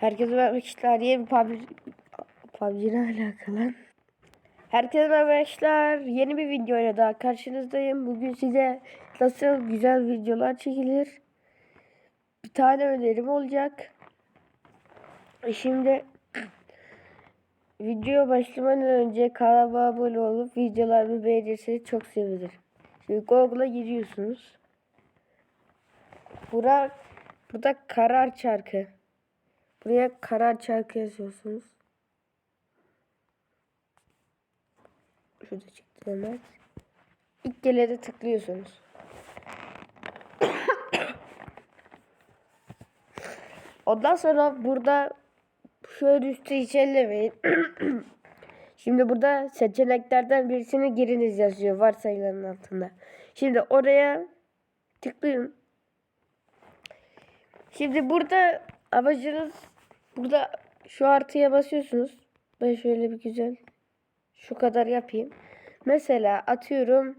Herkese merhaba arkadaşlar. Yeni bir PUBG, PUBG ile alakalı. Herkese merhaba arkadaşlar. Yeni bir videoyla daha karşınızdayım. Bugün size nasıl güzel videolar çekilir. Bir tane önerim olacak. E Şimdi video başlamadan önce kanalıma abone olup videolarımı beğenirseniz çok sevinirim. Şimdi Google'a giriyorsunuz. Bura, burada karar çarkı. Buraya karar çarkı yazıyorsunuz. Şurada çıktı hemen. İlk gelene tıklıyorsunuz. Ondan sonra burada şöyle üstü hiç ellemeyin. Şimdi burada seçeneklerden birisini giriniz yazıyor varsayılanın altında. Şimdi oraya tıklayın. Şimdi burada amacınız burada şu artıya basıyorsunuz. Ben şöyle bir güzel şu kadar yapayım. Mesela atıyorum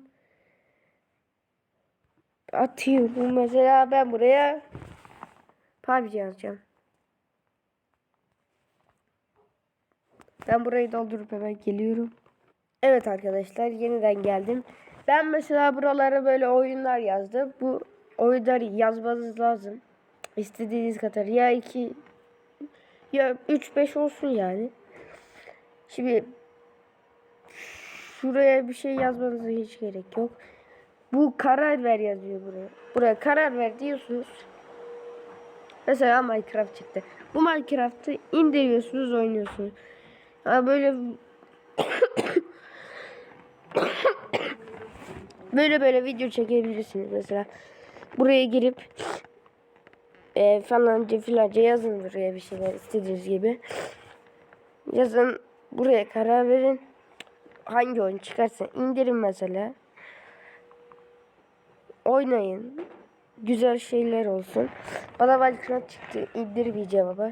atıyorum mesela ben buraya PUBG yazacağım. Ben burayı doldurup hemen geliyorum. Evet arkadaşlar yeniden geldim. Ben mesela buralara böyle oyunlar yazdım. Bu oyunları yazmanız lazım. İstediğiniz kadar ya 2 ya 3 5 olsun yani. Şimdi şuraya bir şey yazmanıza hiç gerek yok. Bu karar ver yazıyor buraya. Buraya karar ver diyorsunuz. Mesela Minecraft çıktı. Bu Minecraft'ı indiriyorsunuz, oynuyorsunuz. Ha böyle böyle böyle video çekebilirsiniz mesela. Buraya girip e, falanca filanca yazın buraya bir şeyler istediğiniz gibi. Yazın buraya karar verin. Hangi oyun çıkarsa indirin mesela. Oynayın. Güzel şeyler olsun. Bana Minecraft çıktı. indirmeyeceğim ama.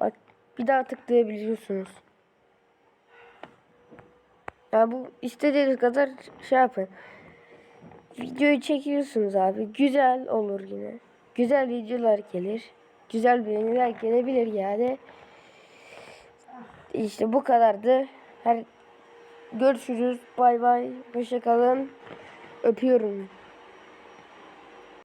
Bak bir daha tıklayabiliyorsunuz. Ya bu istediğiniz kadar şey yapın. Videoyu çekiyorsunuz abi. Güzel olur yine. Güzel videolar gelir. Güzel beğeniler gelebilir yani. İşte bu kadardı. Her görüşürüz. Bay bay. Hoşça kalın. Öpüyorum.